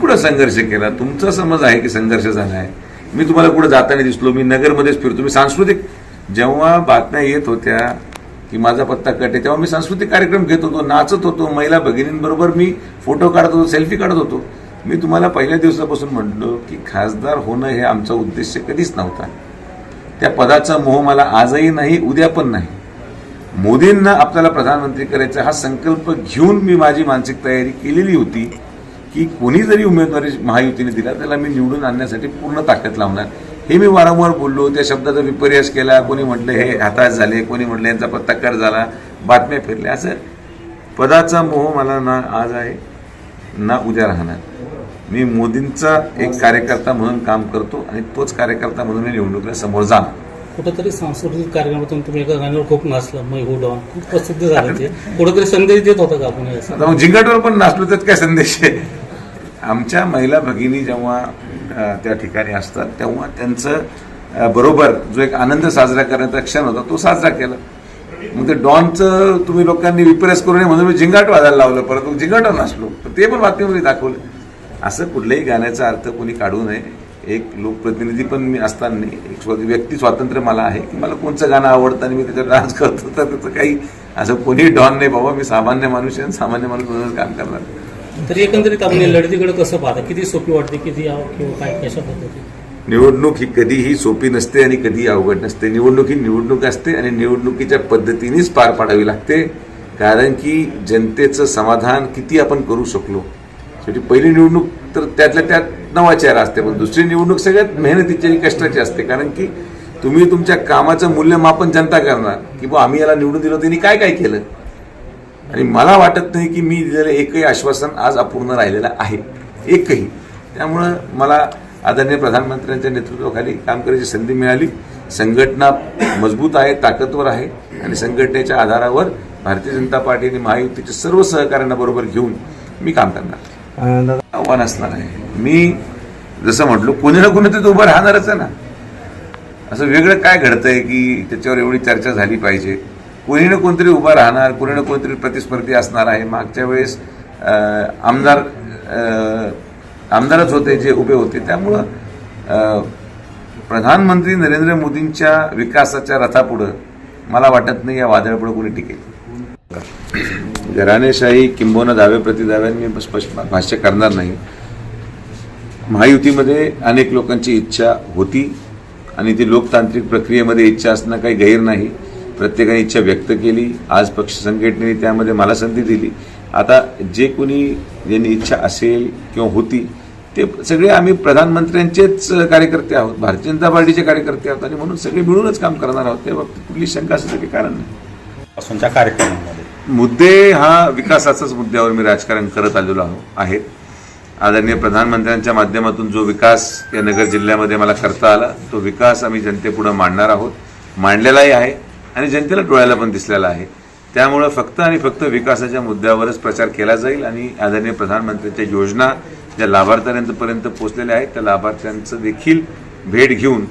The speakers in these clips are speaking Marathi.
कुठं संघर्ष केला? तुमचा समज आहे की संघर्ष झाला आहे मी तुम्हाला कुठं जाताना दिसलो? मी नगरमध्येच फिरतो. मी सांस्कृतिक जेव्हा बातम्या येत होत्या की माझा पत्ता कट आहे तेव्हा मी सांस्कृतिक कार्यक्रम घेत होतो नाचत होतो महिला भगिनींबरोबर मी फोटो काढत होतो सेल्फी काढत होतो. मी तुम्हाला पहिल्या दिवसापासून म्हटलो की खासदार होणं हे आमचा उद्देश कधीच नव्हता. त्या पदाचा मोह मला आजही नाही उद्या पण नाही. मोदींना आपल्याला प्रधानमंत्री करायचा हा संकल्प घेऊन मी माझी मानसिक तयारी केलेली होती. की कोणी जरी उमेदवारी महायुतीने दिला त्याला मी निवडून आणण्यासाठी पूर्ण ताकद लावणार. हे मी वारंवार बोललो त्या शब्दाचा विपर्यास केला. कोणी म्हटलं हे हाताश झाले. कोणी म्हटलं यांचा पत्ता कर झाला. बातम्या फिरल्या. असं पदाचा मोह मला ना आज आहे ना उद्या राहणार. मी मोदींचा एक कार्यकर्ता म्हणून काम करतो आणि तोच कार्यकर्ता म्हणून मी निवडणुकीला समोर जाणार. कुठेतरी सांस्कृतिक कार्यक्रमातून तुम्ही एका गाण्यावर खूप नाचलं. मै हो डॉन खूप प्रसिद्ध झालं ते. कुठेतरी संदेश देत होता का आपण जिंगाटवर पण नाचलो त्यात काय संदेश आहे? आमच्या महिला भगिनी जेव्हा त्या ठिकाणी असतात तेव्हा त्यांचं बरोबर जो एक आनंद साजरा करण्याचा क्षण होता तो साजरा केला. मग ते डॉनचं तुम्ही लोकांनी विप्रेस करू नये म्हणून मी जिंगाट वाजायला लावलं परत मग नसलो. तर ते पण बातमीमध्ये दाखवलं. असं कुठल्याही गाण्याचा अर्थ कोणी काढू नये. एक लोकप्रतिनिधी पण मी असताना एक स्व- व्यक्ती स्वातंत्र्य मला आहे की मला कोणचं गाणं आवडतं आणि मी त्याच्यावर डान्स करतो. तर त्याचं काही असं कोणी डॉन नाही बाबा मी सामान्य माणूस आहे आणि सामान्य माणूस म्हणूनच काम करणार. तरी एकंदरीत आपण लढतीकडे कसं पाहता? किती सोपी वाटते? किती किंवा काय कशा पद्धती निवडणूक ही कधीही सोपी नसते आणि कधीही अवघड नसते. निवडणूक ही निवडणूक असते आणि निवडणुकीच्या पद्धतीनेच पार पाडावी लागते. कारण की जनतेचं समाधान किती आपण करू शकलो? शेवटी पहिली निवडणूक तर त्यातल्या त्यात नवाच्या असते पण दुसरी निवडणूक सगळ्यात मेहनतीची आणि कष्टाची असते. कारण की तुम्ही तुमच्या कामाचं मूल्यमापन जनता करणार. की बा आम्ही याला निवडून दिलं त्यांनी काय काय केलं? आणि मला वाटत नाही की मी दिलेलं एकही आश्वासन आज अपूर्ण राहिलेलं आहे. एकही. त्यामुळं मला आदरणीय प्रधानमंत्र्यांच्या नेतृत्वाखाली काम करायची संधी मिळाली. संघटना मजबूत आहे ताकदवर आहे आणि संघटनेच्या आधारावर भारतीय जनता पार्टी आणि महायुतीच्या सर्व सहकार्यांना बरोबर घेऊन मी काम करणार. आव्हान असणार आहे. मी जसं म्हटलो कोणी ना कोणी तिथे उभं राहणारच आहे ना. असं वेगळं काय घडतंय की त्याच्यावर एवढी चर्चा झाली पाहिजे? कोणी ना कोणतरी उभा राहणार कोणी ना कोणतरी प्रतिस्पर्धी असणार आहे. मागच्या वेळेस आमदार आमदारच होते जे उभे होते. त्यामुळं प्रधानमंत्री नरेंद्र मोदींच्या विकासाच्या रथापुढं मला वाटत नाही या वादळापुढं कोणी टिकेल. घराणेशाही किंबोना दावे प्रतिदाव्यांनी मी स्पष्ट भाष्य करणार नाही. महायुतीमध्ये अनेक लोकांची इच्छा होती आणि ती लोकतांत्रिक प्रक्रियेमध्ये इच्छा असणं काही गैर नाही. प्रत्येकाने इच्छा व्यक्त केली आज पक्ष संघटनेने त्यामध्ये मला संधी दिली. आता जे कोणी ज्यांनी इच्छा असेल किंवा होती ते सगळे आम्ही प्रधानमंत्र्यांचेच कार्यकर्ते आहोत भारतीय जनता पार्टीचे कार्यकर्ते आहोत आणि म्हणून सगळे मिळूनच काम करणार आहोत. त्या बाबतीत कुठली शंका असण्याचं काही कारण नाही. पासूनच्या कार्यक्रमामध्ये. मुद्दे हा विकासाचाच मुद्द्यावर मी राजकारण करत आलेलो आहो आहे आदरणीय प्रधानमंत्र्यांच्या माध्यमातून जो विकास या नगर जिल्ह्यामध्ये मला करता आला तो विकास आम्ही जनतेपुढे मांडणार आहोत. मांडलेलाही आहे. आणि जनतेला डोळ्याला पण दिसलेला आहे. त्यामुळं फक्त आणि फक्त विकासाच्या मुद्द्यावरच प्रचार केला जाईल आणि आदरणीय प्रधानमंत्र्यांच्या योजना ज्या लाभार्थ्यांपर्यंत पोहोचलेल्या आहेत त्या लाभार्थ्यांचं देखील भेट घेऊन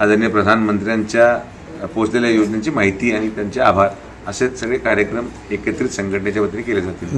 आदरणीय प्रधानमंत्र्यांच्या पोहोचलेल्या योजनेची माहिती आणि त्यांचे आभार असे सगळे कार्यक्रम एकत्रित संघटनेच्या वतीने केले जातील.